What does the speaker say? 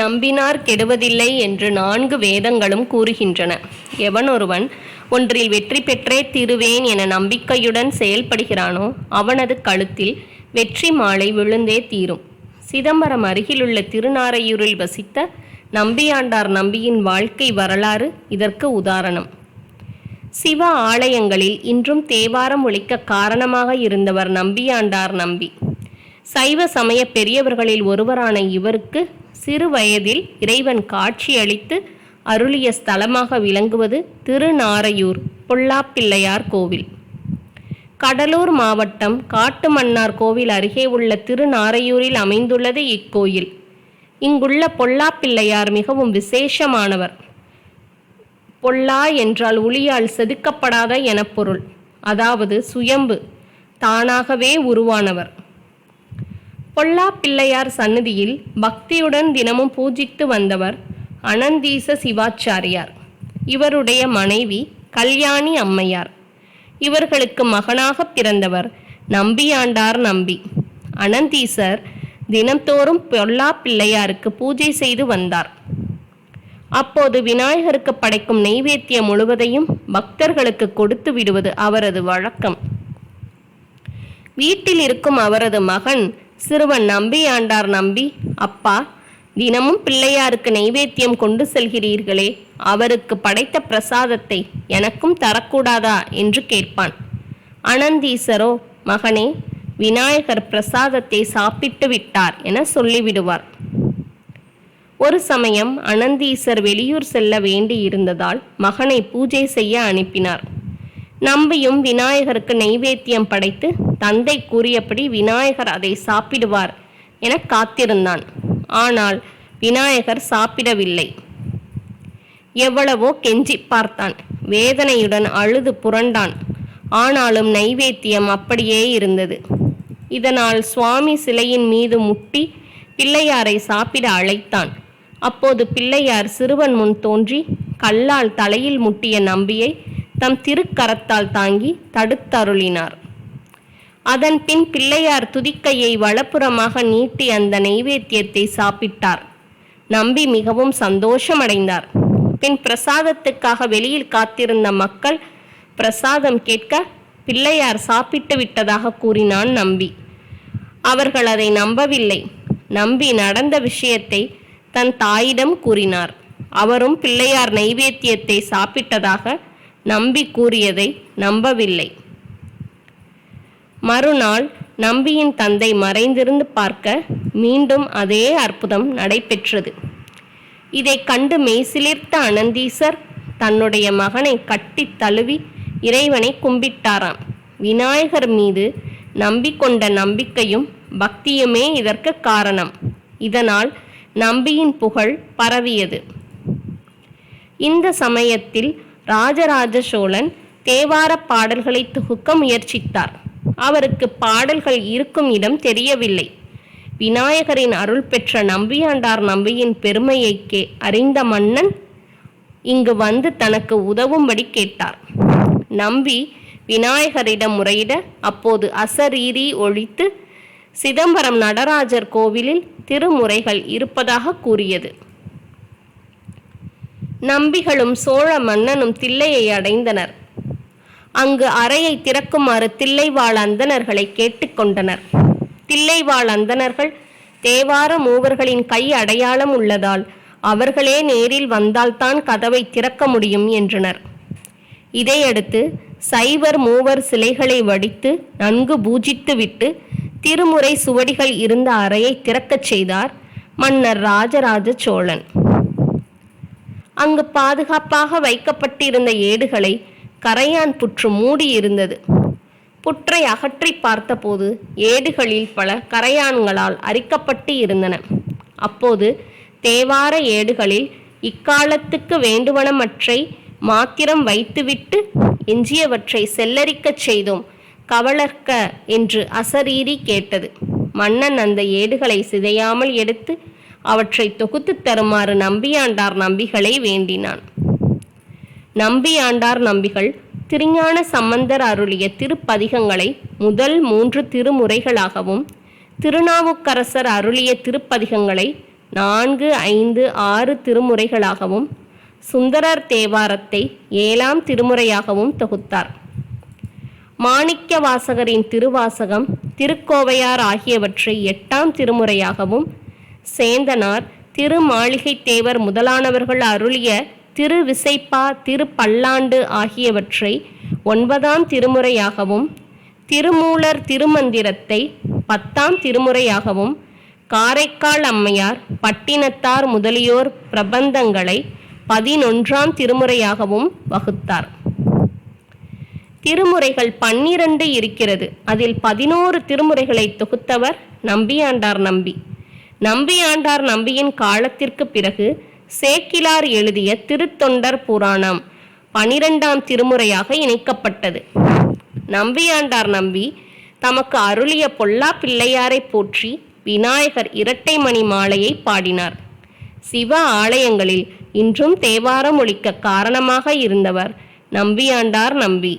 நம்பினார் கெடுவதில்லை என்று நான்கு வேதங்களும் கூறுகின்றன. எவனொருவன் ஒன்றில் வெற்றி பெற்றே திருவேன் என நம்பிக்கையுடன் செயல்படுகிறானோ அவனது கழுத்தில் வெற்றி மாலை விழுந்தே தீரும். சிதம்பரம் அருகிலுள்ள திருநாரையூரில் வசித்த நம்பியாண்டார் நம்பியின் வாழ்க்கை வரலாறு இதற்கு உதாரணம். சிவ ஆலயங்களில் இன்றும் தேவாரம் ஒழிக்க காரணமாக இருந்தவர் நம்பியாண்டார் நம்பி. சைவ சமய பெரியவர்களில் ஒருவரான இவருக்கு சிறு வயதில் இறைவன் காட்சியளித்து அருளிய ஸ்தலமாக விளங்குவது திருநாரையூர் பொல்லாப்பிள்ளையார் கோவில். கடலூர் மாவட்டம் காட்டுமன்னார் கோவில் அருகே உள்ள திருநாரையூரில் அமைந்துள்ளது இக்கோயில். இங்குள்ள பொல்லாப்பிள்ளையார் மிகவும் விசேஷமானவர். பொல்லா என்றால் ஒளியால் செதுக்கப்படாத என பொருள். அதாவது சுயம்பு. தானாகவே உருவானவர். பொல்லா பிள்ளையார் சன்னதியில் பக்தியுடன் தினமும் பூஜித்து வந்தவர் அனந்தீச சிவாச்சாரியார். இவருடைய மனைவி கல்யாணி அம்மையார். இவர்களுக்கு மகனாக பிறந்தவர் நம்பியாண்டார் நம்பி. அனந்தீசர் தினம்தோறும் பொல்லா பிள்ளையாருக்கு பூஜை செய்து வந்தார். அப்போது விநாயகருக்கு படைக்கும் நெய்வேத்தியம் முழுவதையும் பக்தர்களுக்கு கொடுத்து விடுவது அவரது வழக்கம். வீட்டில் இருக்கும் அவரது மகன் சிறுவன் நம்பி ஆண்டார் நம்பி அப்பா தினமும் பிள்ளையாருக்கு நெய்வேத்தியம் கொண்டு செல்கிறீர்களே அவருக்கு படைத்த பிரசாதத்தை எனக்கும் தரக்கூடாதா? என்று கேட்பான். அனந்தீசரோ மகனே விநாயகர் பிரசாதத்தை சாப்பிட்டு விட்டார் என சொல்லிவிடுவார். ஒரு சமயம் அனந்தீசர் வெளியூர் செல்ல வேண்டியிருந்ததால் மகனை பூஜை செய்ய அனுப்பினார். நம்பியும் விநாயகருக்கு நெய்வேத்தியம் படைத்து தந்தை கூறியபடி விநாயகர் அதை சாப்பிடுவார் என காத்திருந்தான். ஆனால் விநாயகர் சாப்பிடவில்லை. எவ்வளவோ கெஞ்சி பார்த்தான். வேதனையுடன் அழுது புரண்டான். ஆனாலும் நைவேத்தியம் அப்படியே இருந்தது. இதனால் சுவாமி சிலையின் மீது முட்டி பிள்ளையாரை சாப்பிட அழைத்தான். அப்போது பிள்ளையார் சிறுவன் முன் தோன்றி கல்லால் தலையில் முட்டிய நம்பியை தம் திருக்கரத்தால் தாங்கி தடுத்தருளினார். அதன் பின் பிள்ளையார் துதிக்கையை வலப்புறமாக நீட்டி அந்த நெய்வேத்தியத்தை சாப்பிட்டார். நம்பி மிகவும் சந்தோஷமடைந்தார். பின் பிரசாதத்துக்காக வெளியில் காத்திருந்த மக்கள் பிரசாதம் கேட்க பிள்ளையார் சாப்பிட்டு விட்டதாக கூறினான் நம்பி. அவர்கள் அதை நம்பவில்லை. நம்பி நடந்த விஷயத்தை தன் தாயிடம் கூறினார். அவரும் பிள்ளையார் நைவேத்தியத்தை சாப்பிட்டதாக நம்பி கூறியதை நம்பவில்லை. மறுநாள் நம்பியின் தந்தை மறைந்திருந்து பார்க்க மீண்டும் அதே அற்புதம் நடைபெற்றது. இதை கண்டு மெய்சிலிர்த்த அனந்தீசர் தன்னுடைய மகனை கட்டி தழுவி இறைவனை கும்பிட்டாராம். விநாயகர் மீது நம்பிக்கொண்ட நம்பிக்கையும் பக்தியுமே இதற்கு காரணம். இதனால் நம்பியின் புகழ் பரவியது. இந்த சமயத்தில் ராஜராஜ சோழன் தேவார பாடல்களை தொகுக்க முயற்சித்தார். அவருக்கு பாடல்கள் இருக்கும் இடம் தெரியவில்லை. விநாயகரின் அருள் பெற்ற நம்பியாண்டார் நம்பியின் பெருமையை கே அறிந்த மன்னன் இங்கு வந்து தனக்கு உதவும்படி கேட்டார். நம்பி விநாயகரிடம் முறையிட அப்போது அசரீரி ஒழித்து சிதம்பரம் நடராஜர் கோவிலில் திருமுறைகள் இருப்பதாக கூறியது. நம்பிகளும் சோழ மன்னனும் தில்லையை அடைந்தனர். அங்கு அறையை திறக்குமாறு தில்லைவாழ் அந்தணர்களை கேட்டுக்கொண்டனர். தில்லைவாழ் அந்தணர்கள் தேவார மூவர்களின் கை அடையாளம் உள்ளதால் அவர்களே நேரில் வந்தால்தான் கதவை திறக்க முடியும் என்றனர். இதையடுத்து சைவர் மூவர் சிலைகளை வடித்து நன்கு பூஜித்துவிட்டு திருமுறை சுவடிகள் இருந்த அறையை திறக்கச் செய்தார் மன்னர் ராஜராஜ சோழன். அங்கு பாதுகாப்பாக வைக்கப்பட்டிருந்த ஏடுகளை கரையான் புற்று மூடியிருந்தது புற்றை அகற்றி பார்த்தபோது ஏடுகளில் பல கரையான்களால் அரிக்கப்பட்டு இருந்தன. அப்போது தேவார ஏடுகளில் இக்காலத்துக்கு வேண்டுவனமற்றை மாத்திரம் வைத்துவிட்டு எஞ்சியவற்றை செல்லரிக்கச் செய்தோம். கவலர்க்க என்று அசரீரி கேட்டது. மன்னன் அந்த ஏடுகளை சிதையாமல் எடுத்து அவற்றை தொகுத்துத் தருமாறு நம்பியாண்டார் நம்பிகளை வேண்டினான். நம்பியாண்டார் நம்பிகள் திருஞான சம்பந்தர் அருளிய திருப்பதிகங்களை முதல் மூன்று திருமுறைகளாகவும் திருநாவுக்கரசர் அருளிய திருப்பதிகங்களை நான்கு ஐந்து ஆறு திருமுறைகளாகவும் சுந்தரர் தேவாரத்தை ஏழாம் திருமுறையாகவும் தொகுத்தார். மாணிக்க வாசகரின் திருவாசகம் திருக்கோவையார் ஆகியவற்றை எட்டாம் திருமுறையாகவும் சேந்தனார் திருமாளிகை தேவர் முதலானவர்கள் அருளிய திருவிசைப்பா திருப்பல்லாண்டு ஆகியவற்றை ஒன்பதாம் திருமுறையாகவும் திருமூலர் திருமந்திரத்தை பத்தாம் திருமுறையாகவும் காரைக்கால் அம்மையார் பட்டினத்தார் முதலியோர் பிரபந்தங்களை பதினொன்றாம் திருமுறையாகவும் வகுத்தார். திருமுறைகள் பன்னிரண்டு இருக்கிறது. அதில் பதினோரு திருமுறைகளை தொகுத்தவர் நம்பியாண்டார் நம்பி. நம்பியாண்டார் நம்பியின் காலத்திற்கு பிறகு சேக்கிலார் எழுதிய திருத்தொண்டர் புராணம் பனிரெண்டாம் திருமுறையாக இணைக்கப்பட்டது. நம்பியாண்டார் நம்பி தமக்கு அருளிய பொல்லா பிள்ளையாரை போற்றி விநாயகர் இரட்டை மணி மாலையை பாடினார். சிவ ஆலயங்களில் இன்றும் தேவாரம் ஒழிக்க காரணமாக இருந்தவர் நம்பியாண்டார் நம்பி.